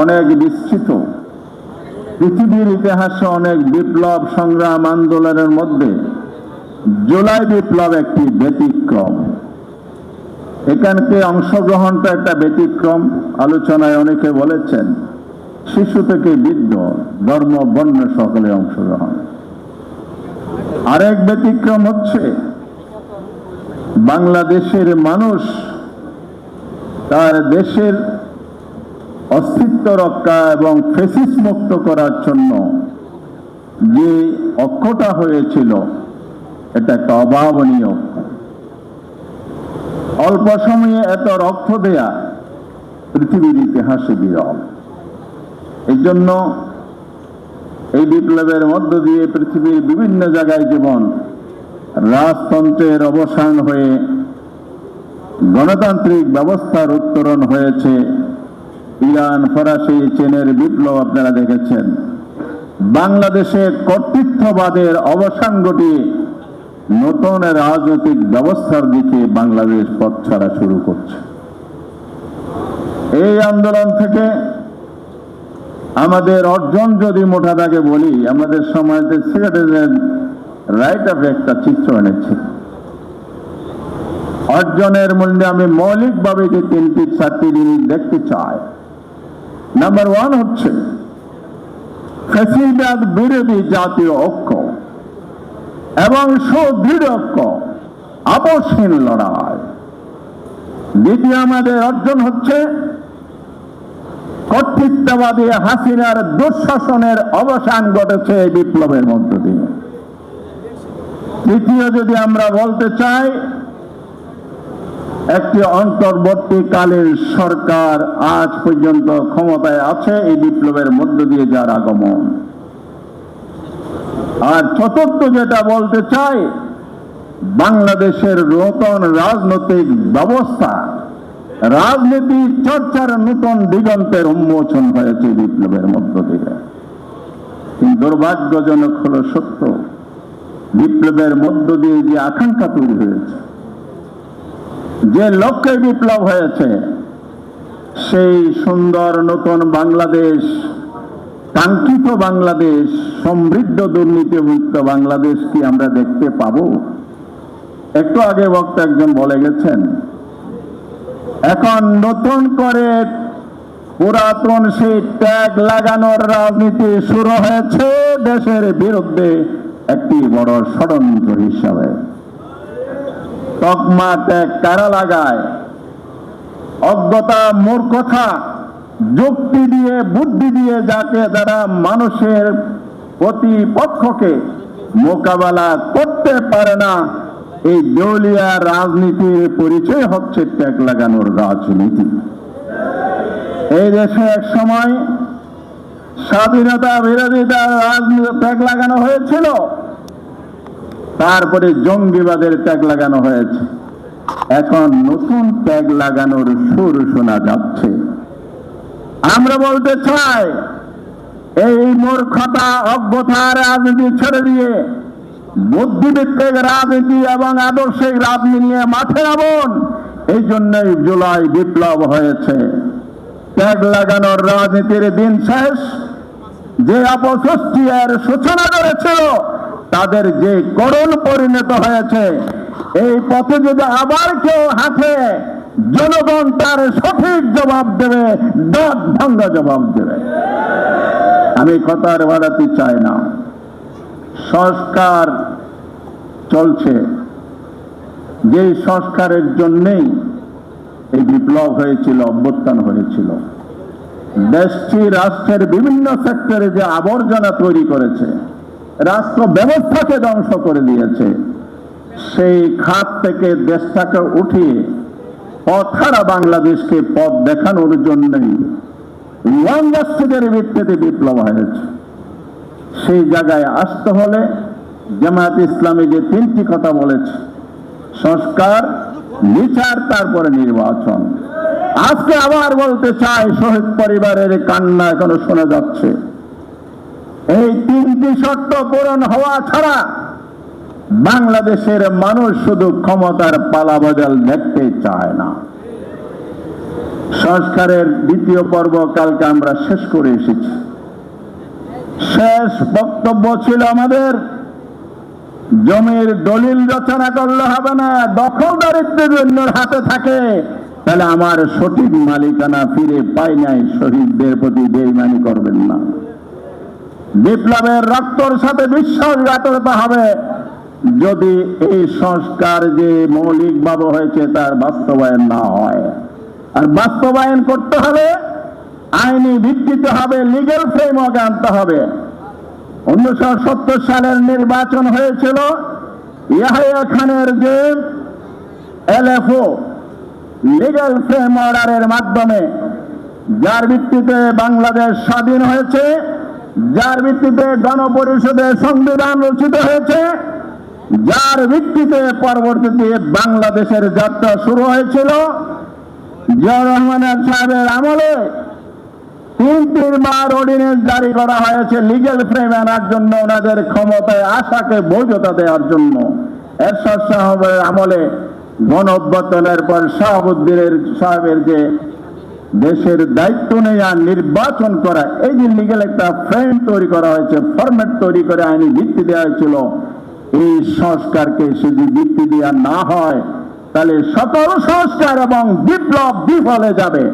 অনেক বিস্তৃত। পৃথিবীর ইতিহাসে অনেক বিপ্লব সংগ্রাম আন্দোলনের মধ্যে জুলাই বিপ্লব একটি ব্যতিক্রম। এখানকে অংশগ্রহণটা একটা ব্যতিক্রম আলোচনায় অনেকে বলেছেন। শিশু থেকে বৃদ্ধ, ধর্ম, বর্ণ সকলে অংশগ্রহণ। আরেক ব্যতিক্রম হচ্ছে বাংলাদেশের মানুষ তার দেশের অস্তিত্ব রক্ষা এবং ফেসিস মুক্ত করার জন্য যে অক্ষটা হয়েছিল, এটা একটা অভাবনীয় অল্প সময়ে এত রক্ত দেয়া পৃথিবীর ইতিহাসে বিরল। এই জন্য এই বিপ্লবের মধ্য দিয়ে পৃথিবীর বিভিন্ন জায়গায় যেমন রাজতন্ত্রের অবসান হয়ে গণতান্ত্রিক ব্যবস্থার উত্তরণ হয়েছে। ইরান ফরাসি চীনের বিপ্লব আপনারা দেখেছেন। বাংলাদেশে কর্তৃত্ববাদের অবসান ঘটিয়ে নতুন রাজনৈতিক ব্যবস্থার দিকে বাংলাদেশ পথ ছাড়া শুরু করছে। এই আন্দোলন থেকে আমাদের অর্জন যদি মোটা দাগে বলি, আমাদের সমাজের সিগারেটের রাইট অফ একটা চিত্র এনেছে। অর্জনের মূল্যে আমি মৌলিকভাবে যে তিনটি চারটি জিনিস দেখতে চাই নাম্বার ওয়ান হচ্ছে ফেসিবাদ বিরোধী জাতীয় ঐক্য এবং সুদৃঢ় ঐক্য আপসহীন লড়াই। দ্বিতীয় আমাদের অর্জন হচ্ছে কর্তৃত্ববাদী হাসিনার দুঃশাসনের অবসান ঘটেছে এই বিপ্লবের মধ্য দিয়ে। তৃতীয় যদি আমরা বলতে চাই একটি অন্তর্বর্তীকালীন সরকার আজ পর্যন্ত ক্ষমতায় আছে, এই বিপ্লবের মধ্য দিয়ে যার আগমন। আর চতুর্থ যেটা বলতে চাই, বাংলাদেশের নতুন রাজনৈতিক ব্যবস্থা, রাজনীতি চর্চার নতুন দিগন্তের উন্মোচন হয়েছে বিপ্লবের মধ্য দিয়ে। দুর্ভাগ্যজনক হলো সত্য, বিপ্লবের মধ্য দিয়ে যে আকাঙ্ক্ষা তৈরি হয়েছে। যে লক্ষ্যে বিপ্লব হয়েছে, সেই সুন্দর নতুন বাংলাদেশ, কাঙ্ক্ষিত বাংলাদেশ, সমৃদ্ধ দুর্নীতিমুক্ত বাংলাদেশ কি আমরা দেখতে পাব? একটু আগে বক্তা একজন বলে গেছেন, এখন নতুন করে পুরাতন সেই ট্যাগ লাগানোর রাজনীতি শুরু হয়েছে দেশের বিরুদ্ধে একটি বড় ষড়যন্ত্র হিসাবে। তকমা ট্যাগ কারা লাগায়? অজ্ঞতা, মূর্খতা, যুক্তি দিয়ে, বুদ্ধি দিয়ে যাকে যারা মানুষের প্রতিপক্ষকে মোকাবেলা করতে পারে না, এই দেউলিয়া রাজনীতির পরিচয় হচ্ছে ট্যাগ লাগানোর রাজনীতি। এই দেশে এক সময় স্বাধীনতা বিরোধিতা রাজনীতি ট্যাগ লাগানো হয়েছিল। তারপরে জঙ্গিবাদের ট্যাগ লাগানো হয়েছে। এখন নতুন ট্যাগ লাগানোর সুর শোনা যাচ্ছে। আমরা বলতে চাই, এই মূর্খতা অজ্ঞতা রাজনীতি ছেড়ে দিয়ে বুদ্ধিভিত্তিক রাজনীতি এবং আদর্শিক রাজনীতি নিয়ে মাঠে নামুন। এই জন্যই জুলাই বিপ্লব হয়েছে। ট্যাগ লাগানোর রাজনীতির দিন শেষ। যে অপসৃষ্টি এর সূচনা করেছিল তাদের যে করুণ পরিণত হয়েছে। এই পথে যদি আবার কেউ হাঁটে, জনগণ তার সঠিক জবাব দেবে জবাব দেবে। আমি কথার বাড়াতে চাই না। সংস্কার চলছে। যে সংস্কারের জন্যেই এই বিপ্লব হয়েছিল, অভ্যুত্থান হয়েছিল। দেশটি রাষ্ট্রের বিভিন্ন সেক্টরে যে আবর্জনা তৈরি করেছে রাষ্ট্র ব্যবস্থাকে ধ্বংস করে দিয়েছে। সেই খাত থেকে দেশটাকে উঠিয়ে পথারা বাংলাদেশকে পথ দেখানোর জন্যই ওয়ানগাস্টিকের ভিত্তিতে বিপ্লব হয়েছে। সেই জায়গায় আসতে হলে জামায়াত ইসলামী যে তিনটি কথা বলেছে, সংস্কার, বিচার, তারপরে নির্বাচন। আজকে আবার বলতে চাই, শহীদ পরিবারের কান্না এখনও শোনা যাচ্ছে। এই তিনটি শর্ত পূরণ হওয়া ছাড়া বাংলাদেশের মানুষ শুধু ক্ষমতার পালাবদল দেখতে চায় না। সংস্কারের দ্বিতীয় পর্ব কালকে আমরা শেষ করে এসেছি। শেষ বক্তব্য ছিল আমাদের, জমির দলিল রচনা করলে হবে না দখলদারিত্ব অন্যের হাতে থাকে, তাহলে আমার সঠিক মালিকানা ফিরে পাই নাই, শহীদদের প্রতি বেইমানি করবেন না। বিপ্লবের রক্তর সাথে বিশ্বাসঘাতকতা হবে। যদি এই সংস্কার যে মৌলিকভাবে হয়েছে, তার বাস্তবায়ন না হয়। আর বাস্তবায়ন করতে হবে, আইনি ভিত্তিতে হবে লিগেল ফ্রেমওয়ার্ক আনতে হবে। উনিশশো সত্তর সালের নির্বাচন হয়েছিল, ইয়াহিয়া খানের যে এলএফও লিগেল ফ্রেম অর্ডারের মাধ্যমে, যার ভিত্তিতে বাংলাদেশ স্বাধীন হয়েছে যার ভিত্তিতে গণপরিষদের সংবিধান রচিত হয়েছে, যার ভিত্তিতে পরবর্তীতে বাংলাদেশের যাত্রা শুরু হয়েছিল, জিয়াউর রহমানের সাহেবের আমলে তিন তিনবার অর্ডিনেন্স জারি করা হয়েছে লিগেল ফ্রেম আনার জন্য ওনাদের ক্ষমতায় আশাকে বৈধতা দেওয়ার জন্য। এরশাদ সাহেবের আমলে গণ অভ্যর্থনের পর শাহাবুদ্দিনের সাহেবের যে দেশের দায়িত্ব নেয়া, নির্বাচন করা, এই যে লিগেল একটা ফ্রেম তৈরি করা হয়েছে ফরম্যাট তৈরি করে আইনি ভিত্তি দেওয়া হয়েছিল, এই সংস্কারকে যদি ভিত্তি দেওয়া না হয়, তাহলে সকল সংস্কার এবং বিপ্লব বিফলে যাবে।